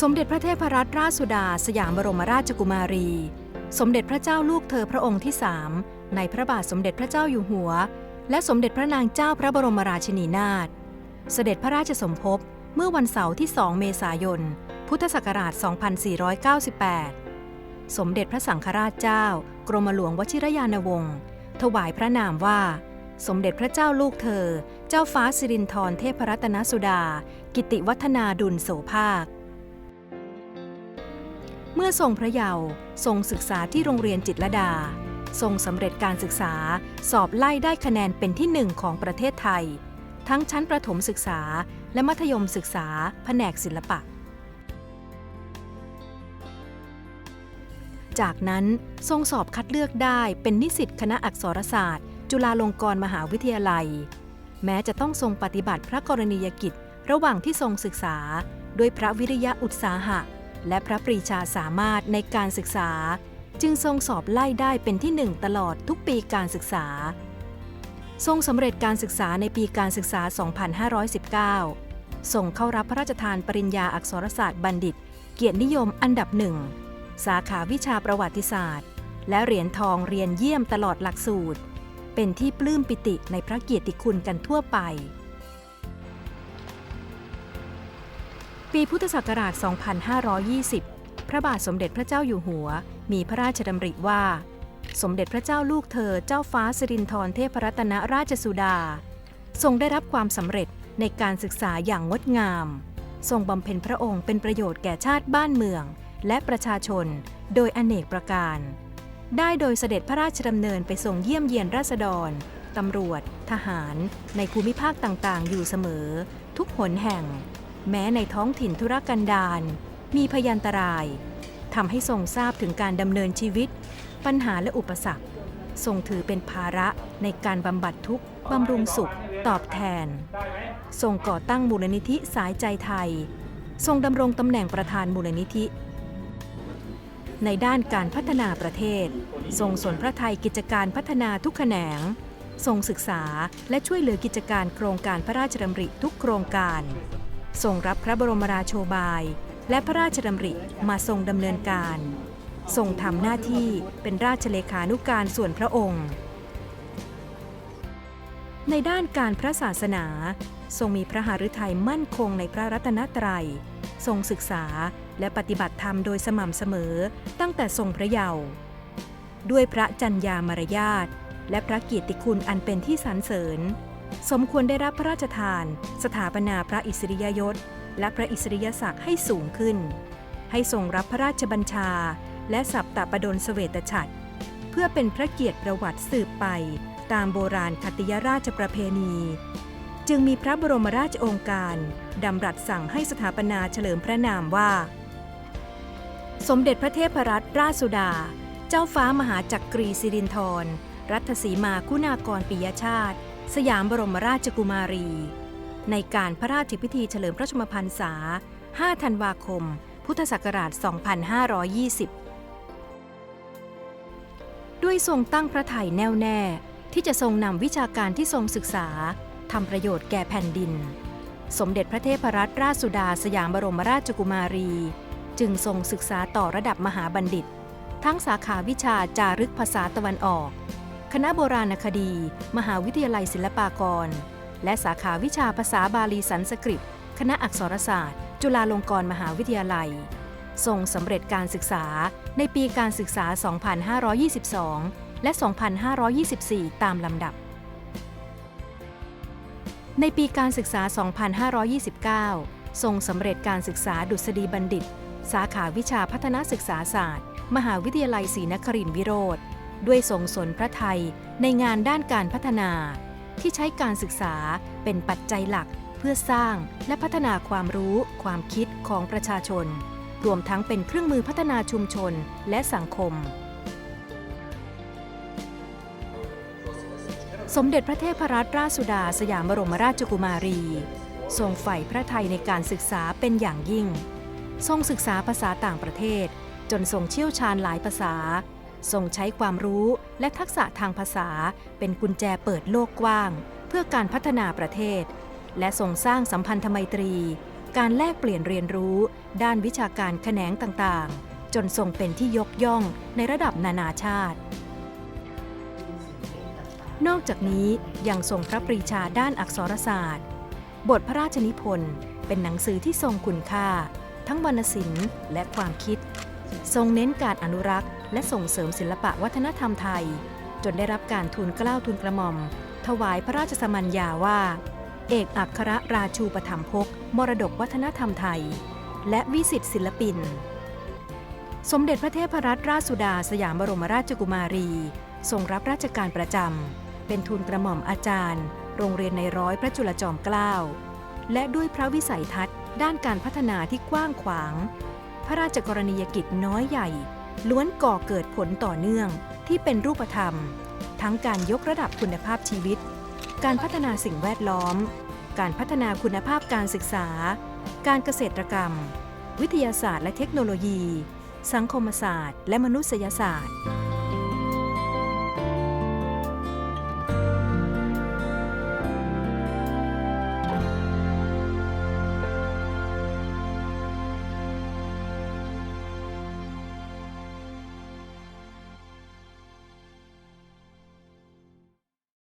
สมเด็จพระเทพรัตนราชสุดา สยามบรมราชกุมารี สมเด็จพระเจ้าลูกเธอพระองค์ที่สามในพระบาทสมเด็จพระเจ้าอยู่หัว และสมเด็จพระนางเจ้าพระบรมราชินีนาถ เสด็จพระราชสมภพเมื่อวันเสาร์ที่ 2 เมษายน พุทธศักราช 2498 สมเด็จพระสังฆราชเจ้า กรมหลวงวชิรยานวงศ์ถวายพระนามว่า สมเด็จพระเจ้าลูกเธอ เจ้าฟ้าสิรินธรเทพรัตนสุดา กิติวัฒนาดุลโสภาค เมื่อทรงพระเยาว์ทรงศึกษาที่โรงเรียนจิตรดา ทรงสำเร็จการศึกษาสอบไล่ได้คะแนนเป็นที่หนึ่งของประเทศไทย ทั้งชั้นประถมศึกษาและมัธยมศึกษาแผนกศิลปะ จากนั้นทรงสอบคัดเลือกได้เป็นนิสิตคณะอักษรศาสตร์ จุฬาลงกรณ์มหาวิทยาลัย แม้จะต้องทรงปฏิบัติพระกรณียกิจ ระหว่างที่ทรงศึกษา ด้วยพระวิริยะอุตสาหะ และพระปรีชาสามารถในการศึกษา จึงทรงสอบไล่ได้เป็นที่หนึ่งตลอดทุกปีการศึกษา ทรงสำเร็จการศึกษาในปีการศึกษา 2519 ส่งเข้ารับพระราชทานปริญญาอักษรศาสตร์บัณฑิต เกียรตินิยมอันดับหนึ่งสาขาวิชาประวัติศาสตร์ และเหรียญทองเรียนเยี่ยมตลอดหลักสูตร เป็นที่ปลื้มปิติในพระเกียรติคุณกันทั่วไป ปีพุทธศักราช 2520 พระบาทสมเด็จพระเจ้าอยู่หัว มีพระราชดำริว่า สมเด็จพระเจ้าลูกเธอเจ้าฟ้าสิรินธรเทพรัตนราชสุดา ทรงได้รับความสำเร็จในการศึกษาอย่างงดงาม ทรงบำเพ็ญพระองค์เป็นประโยชน์แก่ชาติบ้านเมือง และประชาชน โดยอเนกประการ ได้โดยเสด็จพระราชดำเนินไปทรงเยี่ยมเยียนราษฎรตำรวจ ทหาร ในภูมิภาคต่างๆ อยู่เสมอ ทุกหนแห่ง แม้ในท้องถิ่นธุรกันดารมีพยันตรายทำให้ทรงทราบถึงการดำเนินชีวิต ปัญหาและอุปสรรค ทรงถือเป็นภาระในการบำบัดทุกข์บำรุงสุข ตอบแทน ทรงก่อตั้งมูลนิธิสายใจไทย ทรงดำรงตำแหน่งประธานมูลนิธิ ในด้านการพัฒนาประเทศ ทรงสนพระไทยกิจการพัฒนาทุกแขนง ทรงศึกษาและช่วยเหลือกิจการโครงการพระราชดำริทุกโครงการ ทรงรับพระบรมราโชบาย และพระราชดำริมาทรงดำเนินการทรงทำหน้าที่เป็นราชเลขานุการส่วนพระองค์ ในด้านการพระศาสนา ทรงมีพระหฤทัยมั่นคงในพระรัตนตรัย ทรงศึกษาและปฏิบัติธรรมโดยสม่ำเสมอตั้งแต่ทรงพระเยาว์ด้วยพระจัญญามารยาทและพระเกียรติคุณอันเป็นที่สรรเสริญ สมควรได้รับพระราชทาน สถาปนาพระอิสริยยศ และพระอิสริยศักดิ์ให้สูงขึ้น ให้ทรงรับพระราชบัญชา และสับตะประดลเสเวตฉัตรเพื่อเป็นพระเกียรติประวัติสืบไป ตามโบราณคติยราชประเพณี จึงมีพระบรมราชโองการดำรัสสั่งให้สถาปนาเฉลิมพระนามว่า สมเด็จพระเทพรัตนราชสุดา เจ้าฟ้ามหาจักรีสิรินธรรัตสีมาคุณากรปิยชาติ สยามบรมราชกุมารี ในการพระราชพิธีเฉลิมพระชนมพรรษา 5 ธันวาคม พุทธศักราช 2520 ด้วยทรงตั้งพระไถ่แน่วแน่ที่จะทรงนำวิชาการที่ทรงศึกษาทำประโยชน์แก่แผ่นดิน สมเด็จพระเทพรัตนราชสุดาสยามบรมราชกุมารี จึงทรงศึกษาต่อระดับมหาบัณฑิต ทั้งสาขาวิชาจารึกภาษาตะวันออก คณะโบราณคดี มหาวิทยาลัยศิลปากร และสาขาวิชาภาษาบาลีสันสกฤต คณะอักษรศาสตร์ จุฬาลงกรณ์มหาวิทยาลัย ทรงสำเร็จการศึกษาในปีการศึกษา 2522 และ 2524 ตามลำดับ ในปีการศึกษา 2529 ทรงสำเร็จการศึกษาดุษฎีบัณฑิต สาขาวิชาพัฒนาศึกษาศาสตร์ มหาวิทยาลัยศรีนครินทรวิโรธ ด้วยทรงสนพระไทยในงานด้านการพัฒนา ที่ใช้การศึกษาเป็นปัจจัยหลักเพื่อสร้างและพัฒนาความรู้ ความคิดของประชาชน รวมทั้งเป็นเครื่องมือพัฒนาชุมชนและสังคม สมเด็จพระเทพรัตนราชสุดาสยามบรมราชกุมารี ทรงใฝ่พระไทยในการศึกษาเป็นอย่างยิ่ง ทรงศึกษาภาษาต่างประเทศ จนทรงเชี่ยวชาญหลายภาษา ทรงใช้ความรู้และทักษะทางภาษา เป็นกุญแจเปิดโลกกว้าง เพื่อการพัฒนาประเทศ และทรงสร้างสัมพันธไมตรี การแลกเปลี่ยนเรียนรู้ ด้านวิชาการแขนงต่างๆ จนทรงเป็นที่ยกย่องในระดับนานาชาติ นอกจากนี้ยังทรงพระปรีชาด้านอักษรศาสตร์ บทพระราชนิพนธ์เป็นหนังสือที่ทรงคุณค่า ทั้งวรรณศิลป์และความคิด ทรงเน้นการอนุรักษ์ และส่งเสริมศิลปะวัฒนธรรมไทย จนได้รับการทูลเกล้าทูลกระหม่อม ถวายพระราชสมัญญาว่า เอกอัครราชูปถัมภกมรดกวัฒนธรรมไทย และวิสิตศิลปิน สมเด็จพระเทพรัตนราชสุดาสยามบรมราชกุมารี ทรงรับราชการประจำเป็นทูลกระหม่อมอาจารย์ โรงเรียนในร้อยพระจุลจอมเกล้าและด้วยพระวิสัยทัศน์ด้านการพัฒนาที่กว้างขวาง พระราชกรณียกิจน้อยใหญ่ ล้วนก่อเกิดผลต่อเนื่องที่เป็นรูปธรรม ทั้งการยกระดับคุณภาพชีวิต การพัฒนาสิ่งแวดล้อม การพัฒนาคุณภาพการศึกษา การเกษตรกรรม วิทยาศาสตร์และเทคโนโลยี สังคมศาสตร์ และมนุษยศาสตร์